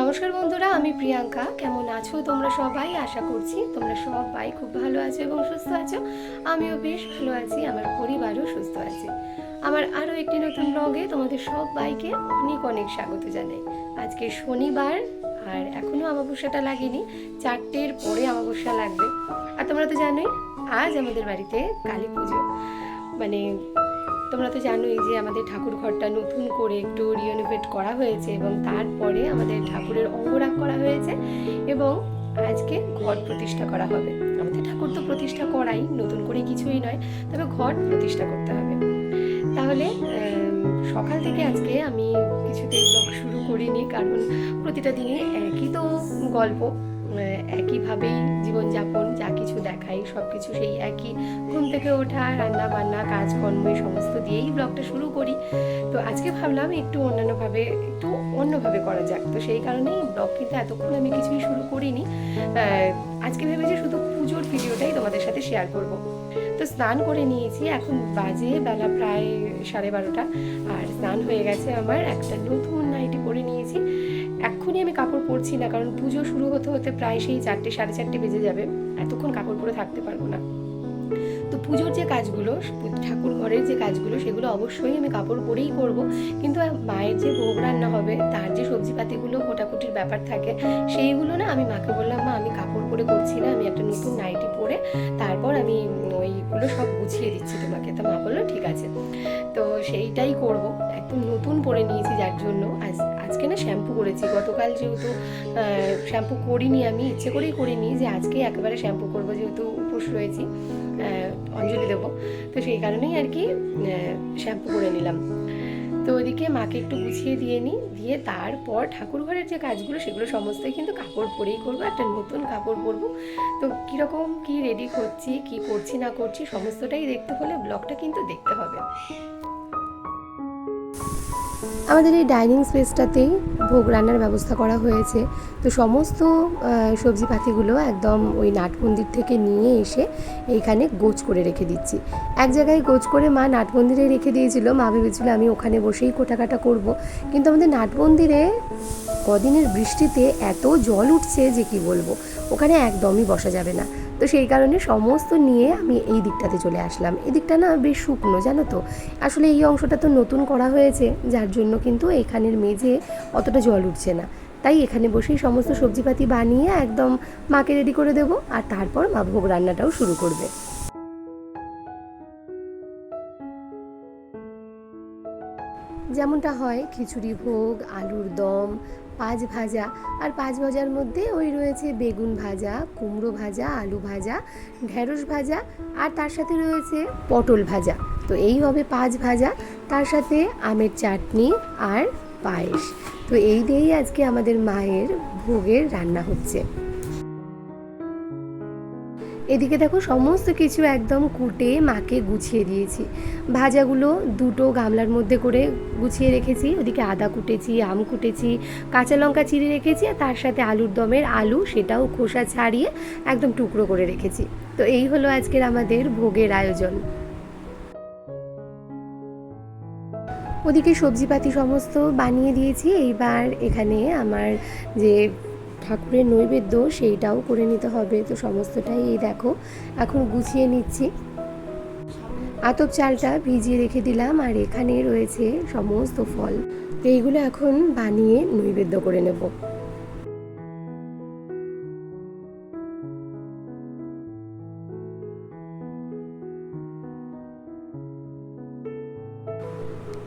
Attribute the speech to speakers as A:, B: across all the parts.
A: নমস্কার বন্ধুরা, আমি প্রিয়াঙ্কা। কেমন আছো তোমরা সবাই? আশা করছি তোমরা সবাই খুব ভালো আছো এবং সুস্থ আছো। আমিও বেশ ভালো আছি, আমার পরিবারও সুস্থ আছে। আমার আরও একটি নতুন ব্লগে তোমাদের সবাইকে অনেক অনেক স্বাগত জানাই। আজকে শনিবার, আর এখনও অমাবস্যাটা লাগেনি, চারটের পরে অমাবস্যা লাগবে। আর তোমরা তো জানোই, আজ আমাদের বাড়িতে কালী পুজো। মানে তোমরা তো জানোই যে আমাদের ঠাকুর ঘরটা নতুন করে একটু রিনোভেট করা হয়েছে এবং তারপরে আমাদের ঠাকুরের অঙ্গরাগ করা হয়েছে এবং আজকে ঘট প্রতিষ্ঠা করা হবে। আমাদের ঠাকুর তো প্রতিষ্ঠা করাই, নতুন করে কিছুই নয়, তবে ঘট প্রতিষ্ঠা করতে হবে। তাহলে সকাল থেকে আজকে আমি কিছুতেই ব্লগ শুরু করিনি, কারণ প্রতিটা দিনে একই তো গল্প। একইভাবেই জীবনযাপন, যা কিছু দেখাই সব কিছু সেই একই। ঘুম থেকে ওঠা, রান্না বান্না, কাজকর্ম এই সমস্ত দিয়েই ব্লগটা শুরু করি। তো আজকে ভাবলাম একটু অন্যান্যভাবে, একটু অন্যভাবে করা যাক। তো সেই কারণেই ব্লগ কিন্তু এতক্ষণ আমি কিছুই শুরু করিনি। আজকে ভেবেছি শুধু পুজোর ভিডিওটাই তোমাদের সাথে শেয়ার করব। তো স্নান করে নিয়েছি, এখন বাজে বেলা প্রায় সাড়ে বারোটা। আর স্নান হয়ে গেছে আমার একটা নতুন নাইটি পরে নিয়েছি। এক্ষুনি আমি কাপড় পরছি না, কারণ পুজো শুরু হতে হতে প্রায় সেই চারটে, সাড়ে চারটে বেজে যাবে। এতক্ষণ কাপড় পরে থাকতে পারব না। তো পুজোর যে কাজগুলো, ঠাকুর ঘরের যে কাজগুলো, সেগুলো অবশ্যই আমি কাপড় পরেই করব। কিন্তু মায়ের যে ভোগ রান্না হবে, তার যে সবজিপাতিগুলো কোটাকুটির ব্যাপার থাকে, সেইগুলো না আমি মাকে বললাম, মা, আমি কাপড় পরে করছি না, আমি একটা নতুন নাইটি পরে তারপর আমি ওইগুলো সব গুছিয়ে দিচ্ছি তোমাকে। তো মা বলল, ঠিক আছে। তো সেইটাই করব। একদম নতুন পরে নিয়েছি যার জন্য। আজ আজকে না শ্যাম্পু করেছি। গতকাল যেহেতু শ্যাম্পু করিনি আমি, ইচ্ছে করেই করিনি যে আজকে একেবারে শ্যাম্পু করব, যেহেতু উপোস রয়েছি অঞ্জলি দেবো। তো সেই কারণেই আর কি শ্যাম্পু করে নিলাম। তো ওইদিকে মাকে একটু গুছিয়ে দিয়ে নিই, দিয়ে তারপর ঠাকুর ঘরের যে কাজগুলো, সেগুলো সমস্তই কিন্তু কাপড় পরেই করব, একটা নতুন কাপড় পরবো। তো কীরকম কি রেডি করছি, কি করছি, না করছি, সমস্তটাই দেখতে হলে ব্লগটা কিন্তু দেখতে হবে। আমাদের এই ডাইনিং স্পেসটাতেই ভোগ রান্নার ব্যবস্থা করা হয়েছে। তো সমস্ত সবজিপাতিগুলো একদম ওই নাট মন্দির থেকে নিয়ে এসে এইখানে গোছ করে রেখে দিচ্ছি। এক জায়গায় গোছ করে মা নাট মন্দিরে রেখে দিয়েছিল। মা ভেবেছিল আমি ওখানে বসেই কোটাকাটা করব। কিন্তু আমাদের নাট মন্দিরে কদিনের বৃষ্টিতে এত জল উঠছে যে কি বলব? ওখানে একদমই বসা যাবে না। তো সেই কারণে সমস্ত নিয়ে আমি এই দিকটাতে চলে আসলাম। এই দিকটা না বেশ শুকনো, জানো তো? আসলে এই অংশটা তো নতুন করা হয়েছে, যার জন্য কিন্তু এখানের মেঝে অতটা জল উঠছে না। তাই এখানে বসেই সমস্ত সবজিপাতি বানিয়ে একদম মাকে রেডি করে দেব, আর তারপর মা ভোগ রান্নাটাও শুরু করবে। যেমনটা হয়, খিচুড়ি, ভোগ, আলুর দম পাঁচ ভাজা। আর পাঁচ ভাজার মধ্যে ওই রয়েছে বেগুন ভাজা, কুমড়ো ভাজা, আলু ভাজা, ঢেঁড়স ভাজা, আর তার সাথে রয়েছে পটল ভাজা। তো এই হবে পাঁচ ভাজা, তার সাথে আমের চাটনি আর পায়েস। তো এই দিয়েই আজকে আমাদের মায়ের ভোগের রান্না হচ্ছে। এদিকে দেখো, সমস্ত কিছু একদম কুটে মাকে গুছিয়ে দিয়েছি। ভাজাগুলো দুটো গামলার মধ্যে করে গুছিয়ে রেখেছি। ওদিকে আদা কুটেছি, আম কুটেছি, কাঁচা লঙ্কা চিড়ে রেখেছি আর তার সাথে আলুর দমের আলু সেটাও খোসা ছাড়িয়ে একদম টুকরো করে রেখেছি। তো এই হলো আজকের আমাদের ভোগের আয়োজন। ওদিকে সবজিপাতি সমস্ত বানিয়ে দিয়েছি। এইবার এখানে আমার যে ঠাকুরের নৈবেদ্য সেইটাও করে নিতে হবে। তো সমস্তটাই এই দেখো, এখন গুছিয়ে নিচ্ছি। আতপ চালটা ভিজিয়ে রেখে দিলাম আর এখানে রয়েছে সমস্ত ফল। তো এইগুলো এখন বানিয়ে নৈবেদ্য করে নেব।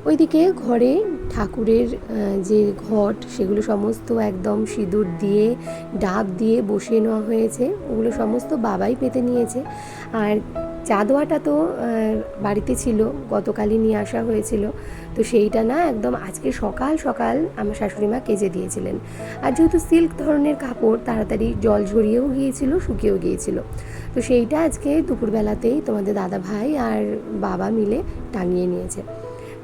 A: ওইদিকে ঘরে ঠাকুরের যে ঘট, সেগুলো সমস্ত একদম সিঁদুর দিয়ে, ডাব দিয়ে বসিয়ে নেওয়া হয়েছে। ওগুলো সমস্ত বাবাই পেতে নিয়েছে। আর চাঁদোয়াটা তো বাড়িতে ছিল, গতকালই নিয়ে আসা হয়েছিল। তো সেইটা না একদম আজকে সকাল সকাল আমার শাশুড়ি মা কেজে দিয়েছিলেন। আর যেহেতু সিল্ক ধরনের কাপড়, তাড়াতাড়ি জল ঝরিয়েও গিয়েছিল, শুকিয়েও গিয়েছিল। তো সেইটা আজকে দুপুরবেলাতেই তোমাদের দাদা ভাই আর বাবা মিলে টাঙিয়ে নিয়েছে।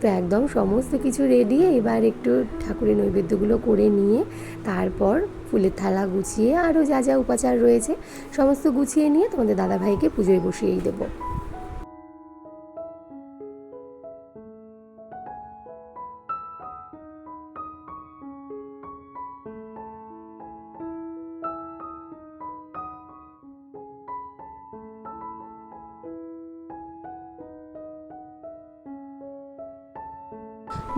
A: তো একদম সমস্ত কিছু রেডি এবার একটু ঠাকুরের নৈবেদ্যগুলো করে নিয়ে তারপর ফুলের থালা গুছিয়ে আরও যা যা উপাচার রয়েছে, সমস্ত গুছিয়ে নিয়ে তোমাদের দাদাভাইকে পুজোয় বসিয়েই দেবো।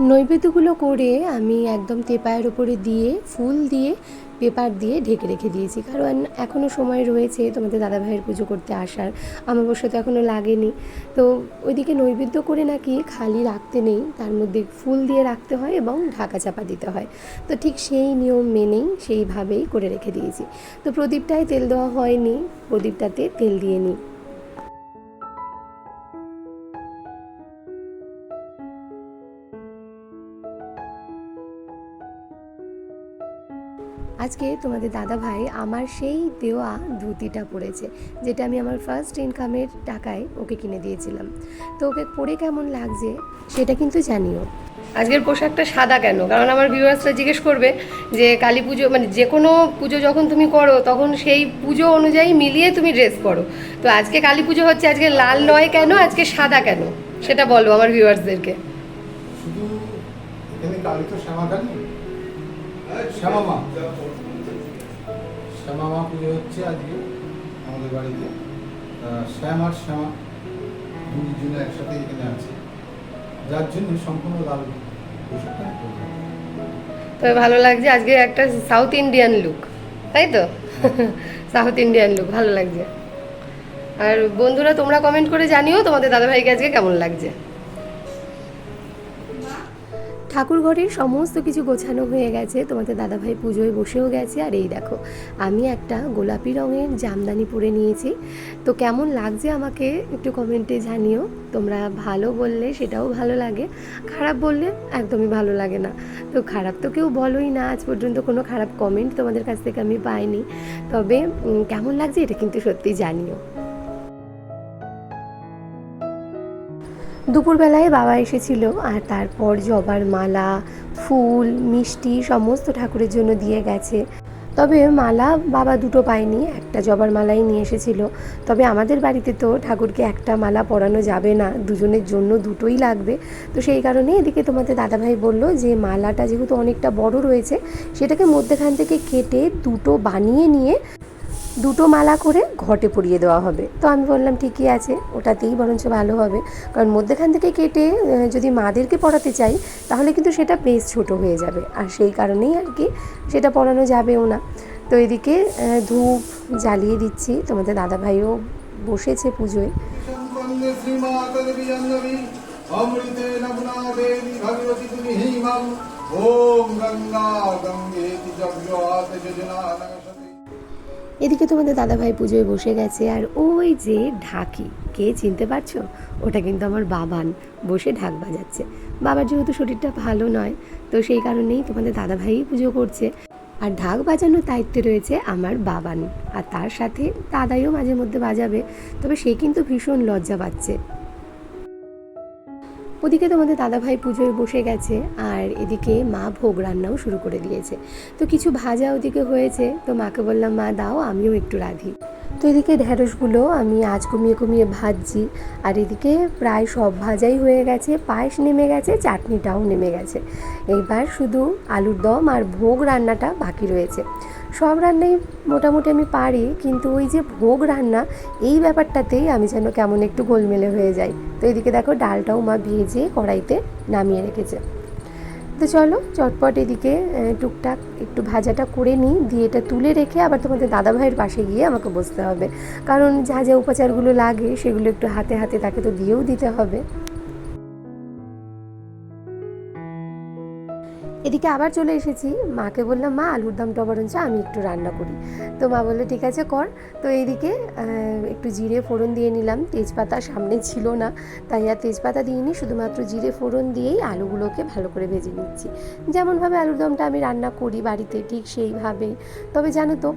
A: নৈবেদ্যগুলো করে আমি একদম তেপায়ের ওপরে দিয়ে, ফুল দিয়ে, পেপার দিয়ে ঢেকে রেখে দিয়েছি। কারণ এখনও সময় রয়েছে তোমাদের দাদাভাইয়ের পুজো করতে আসার। অমাবস্যা তো এখনও লাগেনি। তো ওইদিকে নৈবেদ্য করে নাকি খালি রাখতে নেই, তার মধ্যে ফুল দিয়ে রাখতে হয় এবং ঢাকা চাপা দিতে হয়। তো ঠিক সেই নিয়ম মেনেই সেইভাবেই করে রেখে দিয়েছি। তো প্রদীপটায় তেল দেওয়া হয়নি, প্রদীপটাতে তেল দিয়ে নিই। আজকে তোমাদের দাদা ভাই আমার সেই দেওয়া ধুতিটা পরেছে, যেটা আমি আমার ফার্স্ট ইনকামের টাকায় ওকে কিনে দিয়েছিলাম। তো ওকে পরে কেমন লাগছে সেটা কিন্তু জানিও। আজকের পোশাকটা সাদা কেন? কারণ আমার ভিউয়ার্সরা জিজ্ঞেস করবে যে কালী পুজো মানে যে কোনো পুজো যখন তুমি করো, তখন সেই পুজো অনুযায়ী মিলিয়ে তুমি ড্রেস পরো। তো আজকে কালী পুজো হচ্ছে আজকে লাল নয় কেন? আজকে সাদা কেন? সেটা বলো আমার ভিউয়ার্সদেরকে
B: হচ্ছে আজকে আমাদের বাড়িতে শ্যাম আর শ্যামা দুজনে একসাথে এখানে আছে। যার জন্য সম্পূর্ণ লাল
A: তবে ভালো লাগছে আজকে একটা সাউথ ইন্ডিয়ান লুক তাই তো? সাউথ ইন্ডিয়ান লুক ভালো লাগছে। আর বন্ধুরা, তোমরা কমেন্ট করে জানিও তোমাদের দাদাভাইকে আজকে কেমন লাগছে। ঠাকুর ঘরের সমস্ত কিছু গোছানো হয়ে গেছে। তোমাদের দাদাভাই পুজোয় বসেও গেছে। আর এই দেখো, আমি একটা গোলাপি রঙের জামদানি পরে নিয়েছি। তো কেমন লাগছে আমাকে একটু কমেন্টে জানিও। তোমরা ভালো বললে সেটাও ভালো লাগে, খারাপ বললে একদমই ভালো লাগে না। তো খারাপ তো কেউ বলোই না, আজ পর্যন্ত কোনো খারাপ কমেন্ট তোমাদের কাছ থেকে আমি পাইনি। তবে কেমন লাগছে এটা কিন্তু সত্যি জানিও। দুপুরবেলায় বাবা এসেছিল আর তারপর জবার মালা, ফুল, মিষ্টি সমস্ত ঠাকুরের জন্য দিয়ে গেছে। তবে মালা বাবা দুটো পায়নি, একটা জবার মালাই নিয়ে এসেছিল। তবে আমাদের বাড়িতে তো ঠাকুরকে একটা মালা পরানো যাবে না, দুজনের জন্য দুটোই লাগবে। তো সেই কারণে এদিকে তোমাদের দাদাভাই বলল যে মালাটা যেহেতু অনেকটা বড় রয়েছে, সেটাকে মধ্যেখান থেকে কেটে দুটো বানিয়ে নিয়ে দুটো মালা করে ঘটে পরিয়ে দেওয়া হবে। তো আমি বললাম, ঠিকই আছে, ওটাতেই বরঞ্চ ভালো হবে। কারণ মধ্যেখান থেকে কেটে যদি মাদেরকে পড়াতে চাই, তাহলে কিন্তু সেটা বেশ ছোট হয়ে যাবে। আর সেই কারণেই আর কি সেটা পড়ানো যাবেও না। তো এদিকে ধূপ জ্বালিয়ে দিচ্ছি। তোমাদের দাদাভাইও বসেছে পুজোয়।
B: ওম গঙ্গা যোজনা
A: এদিকে তোমাদের দাদাভাই পুজোয় বসে গেছে, আর ওই যে ঢাকি, কে চিনতে পারছ? ওটা কিন্তু আমার বাবান, বসে ঢাক বাজাচ্ছে। বাবার যেহেতু শরীরটা ভালো নয়, তো সেই কারণেই তোমাদের দাদাভাই পুজো করছে। আর ঢাক বাজানোর দায়িত্বে রয়েছে আমার বাবান, আর তার সাথে দাদাইও মাঝে মধ্যে বাজাবে, তবে সে কিন্তু ভীষণ লজ্জা পাচ্ছে। ওদিকে তোমাদের দাদাভাই পুজোয় বসে গেছে, আর এদিকে মা ভোগ রান্নাও শুরু করে দিয়েছে। তো কিছু ভাজা ওদিকে হয়েছে, তো মাকে বললাম, মা, দাও, আমিও একটু রাঁধি। তো এদিকে ঢ্যাঁড়সগুলো আমি আজ কমিয়ে কমিয়ে ভাজছি, আর এদিকে প্রায় সব ভাজাই হয়ে গেছে, পায়েস নেমে গেছে, চাটনিটাও নেমে গেছে। এইবার শুধু আলুর দম আর ভোগ রান্নাটা বাকি রয়েছে। সব রান্নাই মোটামুটি আমি পারি, কিন্তু ওই যে ভোগ রান্না, এই ব্যাপারটাতেই আমি যেন কেমন একটু গোলমেলে হয়ে যাই। তো এদিকে দেখো ডালটাও মা ভেজে কড়াইতে নামিয়ে রেখেছে। তো চলো চটপট এদিকে টুকটাক একটু ভাজাটা করে নিই, দিয়ে এটা তুলে রেখে আবার তোমাদের দাদাভাইয়ের পাশে গিয়ে আমাকে বসতে হবে। কারণ যা যা উপাচারগুলো লাগে সেগুলো একটু হাতে হাতে তাকে তো দিয়েও দিতে হবে। এদিকে আবার চলে এসেছি। মাকে বললাম, মা, আলুর দমটা বরঞ্চ আমি একটু রান্না করি। তো মা বলল, ঠিক আছে, কর। তো এইদিকে একটু জিরে ফোড়ন দিয়ে নিলাম। তেজপাতা সামনে ছিল না, তাই আর তেজপাতা দিইনি। শুধুমাত্র জিরে ফোড়ন দিয়েই আলুগুলোকে ভালো করে ভেজে নিচ্ছি। যেমনভাবে আলুর দমটা আমি রান্না করি বাড়িতে, ঠিক সেইভাবেই তবে জানো তো,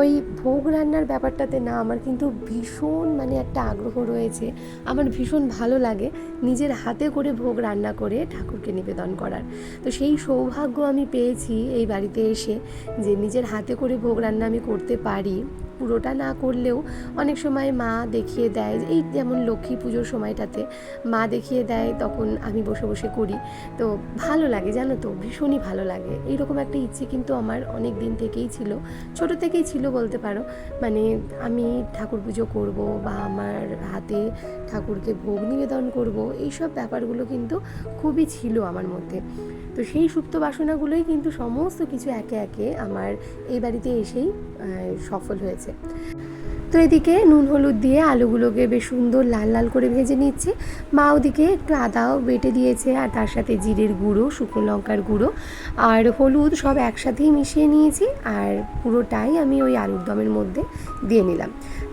A: ওই ভোগ রান্নার ব্যাপারটাতে না আমার কিন্তু ভীষণ মানে একটা আগ্রহ রয়েছে। আমার ভীষণ ভালো লাগে নিজের হাতে করে ভোগ রান্না করে ঠাকুরকে নিবেদন করার। তো সেই সৌভাগ্য সৌভাগ্য আমি পেয়েছি এই বাড়িতে এসে যে নিজের হাতে করে ভোগ রান্না আমি করতে পারি। পুরোটা না করলেও অনেক সময় মা দেখিয়ে দেয় এই যেমন লক্ষ্মী পুজোর সময়টাতে মা দেখিয়ে দেয়, তখন আমি বসে বসে করি। তো ভালো লাগে, জানো তো, ভীষণই ভালো লাগে। এইরকম একটা ইচ্ছে কিন্তু আমার অনেক দিন থেকেই ছিল। ছোট থেকেই ছিল বলতে পারো। মানে আমি ঠাকুর পুজো করব বা আমার হাতে ঠাকুরকে ভোগ নিবেদন করব, এইসব ব্যাপারগুলো কিন্তু খুবই ছিল আমার মধ্যে। তো সেই সুপ্ত বাসনাগুলোই কিন্তু সমস্ত কিছু একে একে আমার এই বাড়িতে এসেই সফল হয়েছে। তো এদিকে নুন হলুদ দিয়ে আলুগুলোকে বেশ সুন্দর লাল লাল করে ভেজে নিচ্ছে। মা ওদিকে একটু আদাও বেটে দিয়েছে আর তার সাথে জিরের গুঁড়ো, শুকনো লঙ্কার গুঁড়ো আর হলুদ সব একসাথেই মিশিয়ে নিয়েছি আর পুরোটাই আমি ওই আলুর দমের মধ্যে দিয়ে নিলাম।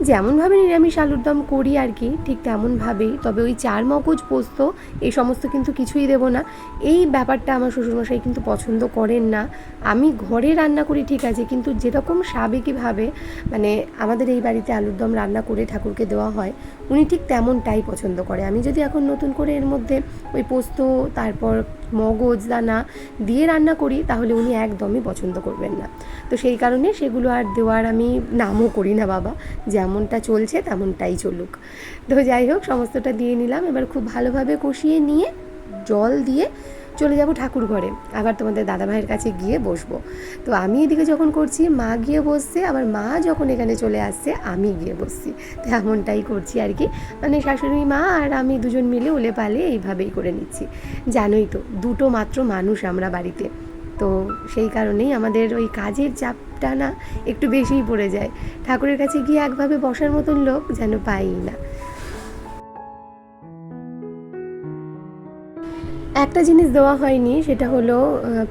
A: যেমনভাবে নিরামিষ আলুর দম করি আর কি, ঠিক তেমনভাবেই। তবে ওই চার মগজ পোস্ত, এই সমস্ত কিন্তু কিছুই দেবো না। এই ব্যাপারটা আমার শ্বশুরমশাই কিন্তু পছন্দ করেন না। আমি ঘরে রান্না করি, ঠিক আছে, কিন্তু যেরকম সাবেকিভাবে মানে আমাদের এই বাড়িতে আলুর দম রান্না করে ঠাকুরকে দেওয়া হয়, উনি ঠিক তেমনটাই পছন্দ করে। আমি যদি এখন নতুন করে এর মধ্যে ওই পোস্ত, তারপর মগজ দানা দিয়ে রান্না করি, তাহলে উনি একদমই পছন্দ করবেন না। তো সেই কারণে সেগুলো আর দেওয়ার আমি নামও করি না বাবা। যেমনটা চলছে তেমনটাই চলুক। তো যাই হোক, সমস্তটা দিয়ে নিলাম। এবার খুব ভালোভাবে কষিয়ে নিয়ে জল দিয়ে চলে যাব ঠাকুর ঘরে। আবার তোমাদের দাদা ভাইয়ের কাছে গিয়ে বসবো। তো আমি এদিকে যখন করছি, মা গিয়ে বসছে, আবার মা যখন এখানে চলে আসছে, আমি গিয়ে বসছি। তো এমনটাই করছি আর কি। মানে শাশুড়ি মা আর আমি দুজন মিলে ওলে পালে এইভাবেই করে নিচ্ছি। জানোই তো, দুটো মাত্র মানুষ আমরা বাড়িতে। তো সেই কারণেই আমাদের ওই কাজের চাপটা না একটু বেশিই পড়ে যায়। ঠাকুরের কাছে গিয়ে একভাবে বসার মতন লোক যেন পাই না। একটা জিনিস দেওয়া হয়নি, সেটা হলো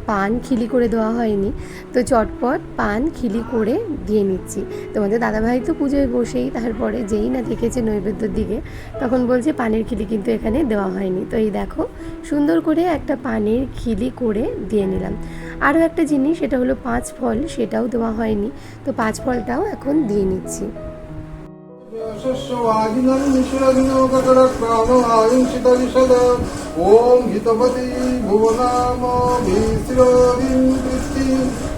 A: পান খিলি করে দেওয়া হয়নি। তো চটপট পান খিলি করে দিয়ে নিচ্ছি। তোমাদের দাদাভাই তো পুজোয় বসেই তারপরে যেই না দেখেছে নৈবেদ্যর দিকে, তখন বলছে পানের খিলি কিন্তু এখানে দেওয়া হয়নি। তো এই দেখো, সুন্দর করে একটা পানের খিলি করে দিয়ে নিলাম। আরও একটা জিনিস, সেটা হলো পাঁচ ফল, সেটাও দেওয়া হয়নি। তো পাঁচ ফলটাও এখন দিয়ে নিচ্ছি।
B: वाजिनं निशुरघ्नोककरप्राणवायुंशितविशद ॐ हितपति भुवनामोभिश्रोदीं प्रीति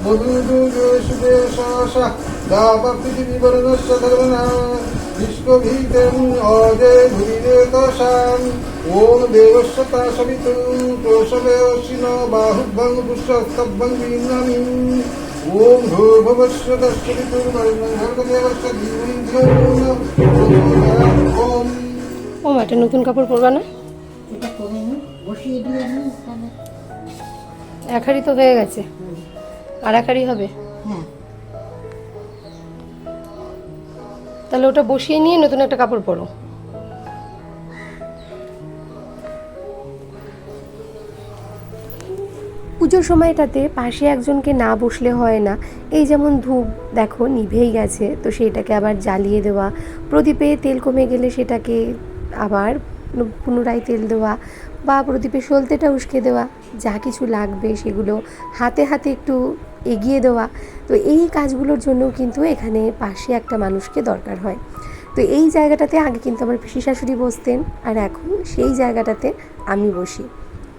B: मधुदुर्गेषु देशाशः दापपृथिविवर्णश्च धर्मणा विश्वभीतं अजय भुरिरे दशान् ॐ देवश्यता सवितु क्रोशवेशिनो बाहुभङ्गपुष्यस्तभङ्गीर्णमिम् ॐ भूर्भुवस्य तस्य पितुर्वर्णभर्गदेवस्य धीमहि धियो यो ॐ
A: ও একটা নতুন কাপড় পরবা না
C: এটা করে নি বসিয়ে দিয়ে নি তাহলে
A: এক হাঁড়ি তো হয়ে গেছে আর এক হাঁড়ি হবে
C: হ্যাঁ
A: তাহলে ওটা বসিয়ে নিয়ে নতুন একটা কাপড় পরো পুজোর সময়টাতে পাশে একজনকে না বসলে হয় না। এই যেমন ধূপ দেখো নিভেই গেছে, তো সেটাকে আবার জ্বালিয়ে দেওয়া। প্রদীপে তেল কমে গেলে সেটাকে আবার পুনরায় তেল দেওয়া বা প্রদীপে সলতেটা উস্কে দেওয়া। যা কিছু লাগবে সেগুলো হাতে হাতে একটু এগিয়ে দেওয়া। তো এই কাজগুলোর জন্য কিন্তু এখানে পাশে একটা মানুষকে দরকার হয়। তো এই জায়গাটাতে আগে কিন্তু আমার পিসি শাশুড়ি বসতেন আর এখন সেই জায়গাটাতে আমি বসি।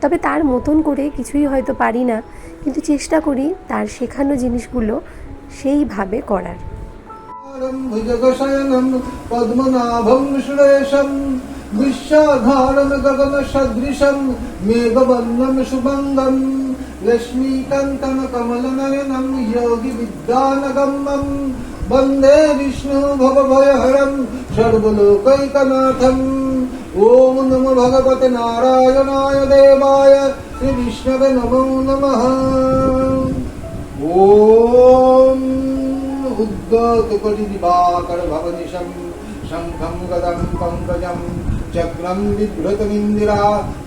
A: তবে তার মতন করে কিছুই হয়তো পারি না, কিন্তু চেষ্টা করি তার শেখানো জিনিসগুলো সেইভাবে করার।
B: পদ্মনাভম সুরেশম দৃশ্যাধারম গগন সদৃশম মেঘবন্ধম বন্দে বিষ্ণু ভবভয়হরম, সর্বলোকৈকনাথম। भगवते नारायणाय देवाय श्रीविष्णवे नमो नमः ॐ उद्गतकटिदिवाकर भवनिशं शङ्खं गदं पङ्कजं চক্রম বিভ্রতমিন্দিরা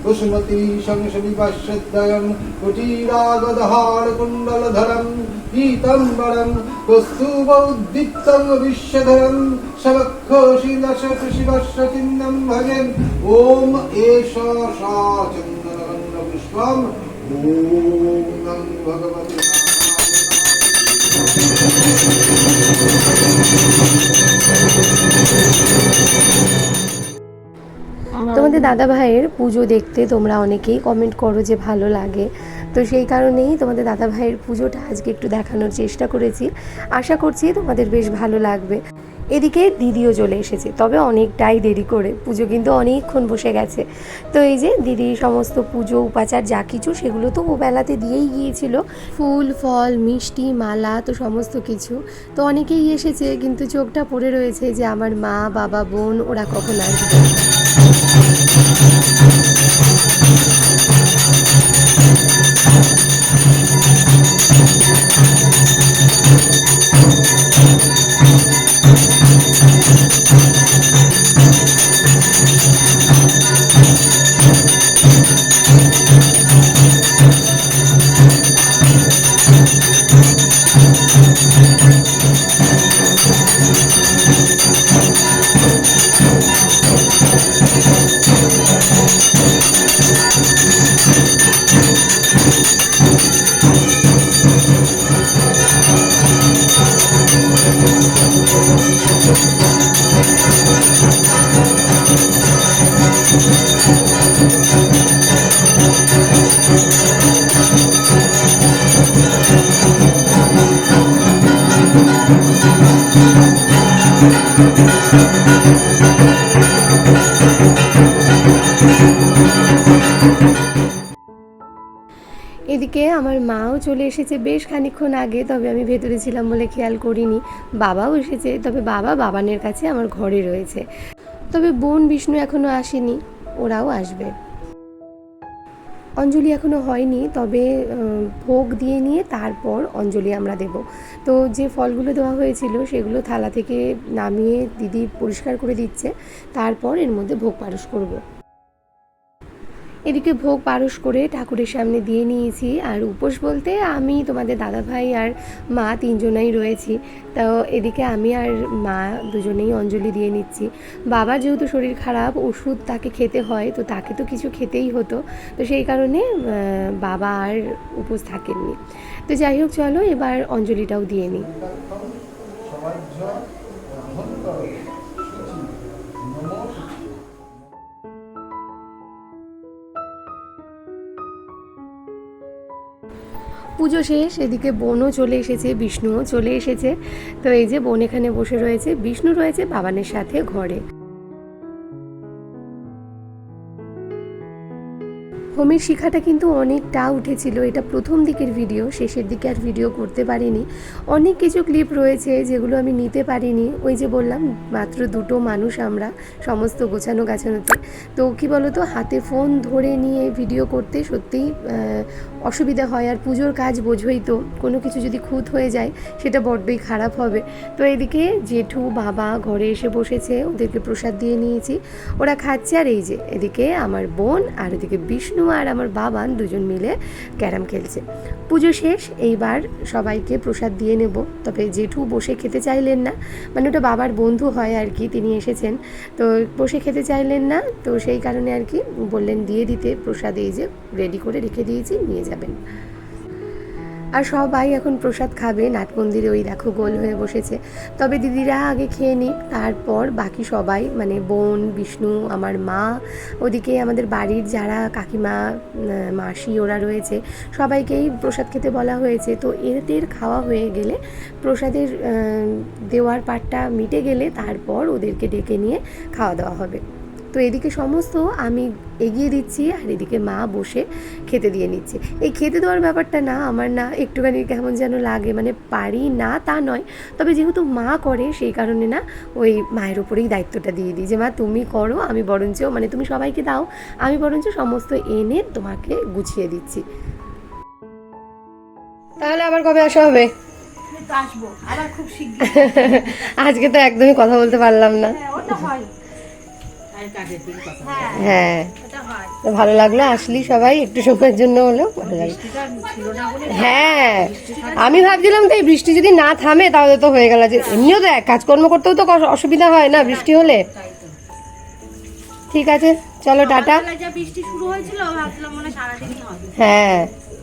B: কুসুমতি সংসনিপাশ্রদ্বয়ং কুটিরাগদহার কুণ্ডলধরম পীতম্বরম কস্তুবৌদ্দীপ্তং বিশ্বধরম শবক্ষোশীলশ শিবশ্রচিহ্নম ভজেন ওম এষ চন্দনগন্ধ পুষ্পম ওম নম
A: ভগবতে দাদা ভাইয়ের পুজো দেখতে তোমরা অনেকেই কমেন্ট করো যে ভালো লাগে। তো সেই কারণেই তোমাদের দাদা ভাইয়ের পুজোটা আজকে একটু দেখানোর চেষ্টা করেছি। আশা করছি তোমাদের বেশ ভালো লাগবে। এদিকে দিদিও চলে এসেছে, তবে অনেকটাই দেরি করে, পুজো কিন্তু অনেকক্ষণ বসে গেছে। তো এই যে দিদি সমস্ত পুজো, উপাচার যা কিছু সেগুলো তো ও বেলাতে দিয়েই গিয়েছিল। ফুল, ফল, মিষ্টি, মালা তো সমস্ত কিছু। তো অনেকেই এসেছে, কিন্তু চোখটা পড়ে রয়েছে যে আমার মা, বাবা, বোন ওরা কখন আসবে? Thank you. আমার মাও চলে এসেছে বেশ খানিকক্ষণ আগে, তবে আমি ভেতরে ছিলাম বলে খেয়াল করিনি। বাবাও এসেছে, তবে বাবা বাবানের কাছে আমার ঘরে রয়েছে। তবে বোন বিষ্ণু এখনও আসেনি, ওরাও আসবে। অঞ্জলি এখনও হয়নি, তবে ভোগ দিয়ে নিয়ে তারপর অঞ্জলি আমরা দেব। তো যে ফলগুলো দেওয়া হয়েছিল, সেগুলো থালা থেকে নামিয়ে দিদি পরিষ্কার করে দিচ্ছে, তারপর এর মধ্যে ভোগ পারস করব। এদিকে ভোগ পারস করে ঠাকুরের সামনে দিয়ে নিয়েছি আর উপোস বলতে আমি তোমাদের দাদা ভাই আর মা তিনজনাই রয়েছি তো এদিকে আমি আর মা দুজনেই অঞ্জলি দিয়ে নিচ্ছি বাবার যেহেতু শরীর খারাপ ওষুধ তাকে খেতে হয় তো তাকে তো কিছু খেতেই হতো তো সেই কারণে বাবা আর উপোস থাকেননি তো যাই হোক চলো এবার অঞ্জলিটাও দিয়ে নিই পুজো শেষ, এদিকে বোনও চলে এসেছে, বিষ্ণুও চলে এসেছে। তো এই যে বোন এখানে বসে রয়েছে, বিষ্ণু রয়েছে বাবানের সাথে ঘরে। হোমের শিখাটা কিন্তু অনেকটা উঠেছিল। এটা প্রথম দিকের ভিডিও শেষের দিকে আর ভিডিও করতে পারিনি। অনেক কিছু ক্লিপ রয়েছে যেগুলো আমি নিতে পারিনি। ওই যে বললাম, মাত্র দুটো মানুষ আমরা, সমস্ত গোছানো গাছানোতে। তো কী বলতো, হাতে ফোন ধরে নিয়ে ভিডিও করতে সত্যিই অসুবিধা হয়। আর পুজোর কাজ বোঝোই তো, কোনো কিছু যদি খুঁত হয়ে যায়, সেটা বড্ডই খারাপ হবে। তো এদিকে জেঠু বাবা ঘরে এসে বসেছে, ওদেরকে প্রসাদ দিয়ে নিয়েছি। ওরা খাচ্ছে আর এই যে, এদিকে আমার বোন আর এদিকে বিষ্ণু আর আমার বাবান দুজন মিলে ক্যারাম খেলছে। পুজো শেষ, এইবার সবাইকে প্রসাদ দিয়ে নেব। তবে জেঠু বসে খেতে চাইলেন না। মানে ওটা বাবার বন্ধু হয় আর কি, তিনি এসেছেন। তো বসে খেতে চাইলেন না, তো সেই কারণে আর কি বললেন, দিয়ে দিতে। প্রসাদ এই যে রেডি করে রেখে দিয়েছি, নিয়ে যাবেন। আর সবাই এখন প্রসাদ খাবে। নাট মন্দিরে ওই দেখো গোল হয়ে বসেছে। তবে দিদিরা আগে খেয়ে নিক, তারপর বাকি সবাই মানে বোন, বিষ্ণু, আমার মা, ওদিকে আমাদের বাড়ির যারা কাকিমা মাসি, ওরা রয়েছে, সবাইকেই প্রসাদ খেতে বলা হয়েছে। তো এদের খাওয়া হয়ে গেলে প্রসাদের দেওয়ার পাটটা মিটে গেলে তারপর ওদেরকে ডেকে নিয়ে খাওয়া দাওয়া হবে। তো এদিকে সমস্ত আমি এগিয়ে দিচ্ছি আর এদিকে মা বসে খেতে দিয়ে নিচ্ছে। এই খেতে দেওয়ার ব্যাপারটা না আমার না একটুখানি কেমন যেন লাগে মানে পারি না তা নয়। তবে যেহেতু মা করে সেই কারণে না ওই মায়ের ওপরেই দায়িত্বটা দিয়ে দিই যে মা তুমি করো আমি বরঞ্চ মানে তুমি সবাইকে দাও আমি বরঞ্চ সমস্ত এনে তোমাকে গুছিয়ে দিচ্ছি। তাহলে আবার কবে আসা হবে?
C: আবার খুব
A: আজকে তো একদমই কথা বলতে পারলাম না।
C: হ্যাঁ হয়। হ্যাঁ।
A: হ্যাঁ
C: হয়।
A: তো ভালো লাগল আসলি সবাই একটু সময়ের জন্য হলো ভালো লাগল। হ্যাঁ। আমি ভাবছিলাম তো এই বৃষ্টি যদি না থামে তাহলে তো হয়ে গেল যে এমনিও দেখ কাজকর্ম করতেও তো অসুবিধা হয় না বৃষ্টি হলে। ঠিক আছে চলো টাটা।
C: সকালে যা বৃষ্টি শুরু হয়েছিল ভাবছিলাম মনে হয়
A: হ্যাঁ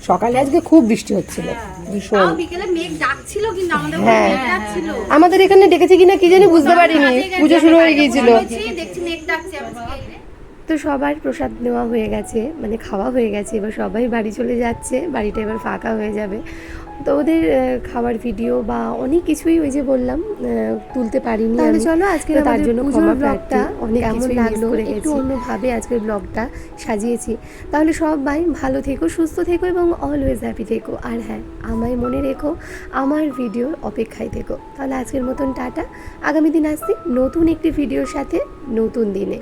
A: সকালে আজকে খুব বৃষ্টি হচ্ছিল ভীষণ।
C: তাও বিকেলে মেঘ ডাকছিল কিন্তু আমাদের ওখানে
A: হ্যাঁ। আমাদের এখানে ডেকেছে কিনা কি জানি বুঝতে পারিনি পুজো শুরু হয়ে গিয়েছিল। তো সবার প্রসাদ নেওয়া হয়ে গেছে মানে খাওয়া হয়ে গেছে, এবার সবাই বাড়ি চলে যাচ্ছে, বাড়িটা এবার ফাঁকা হয়ে যাবে। তো ওদের খাওয়ার ভিডিও বা অনেক কিছুই ওই যে বললাম তুলতে পারিনি
D: তাহলে চলো আজকে
A: তার জন্য
D: পুজোর ব্লগটা
A: অনেক কিছুই
D: লাগল?
A: একটু অন্যভাবে আজকের ব্লগটা সাজিয়েছি। তাহলে সবাই ভালো থেকো সুস্থ থেকো এবং অলওয়েজ হ্যাপি থেকো। আর হ্যাঁ আমায় মনে রেখো আমার ভিডিওর অপেক্ষায় থেকো। তাহলে আজকের মতন টাটা। আগামী দিন আসছি নতুন একটি ভিডিওর সাথে নতুন দিনে।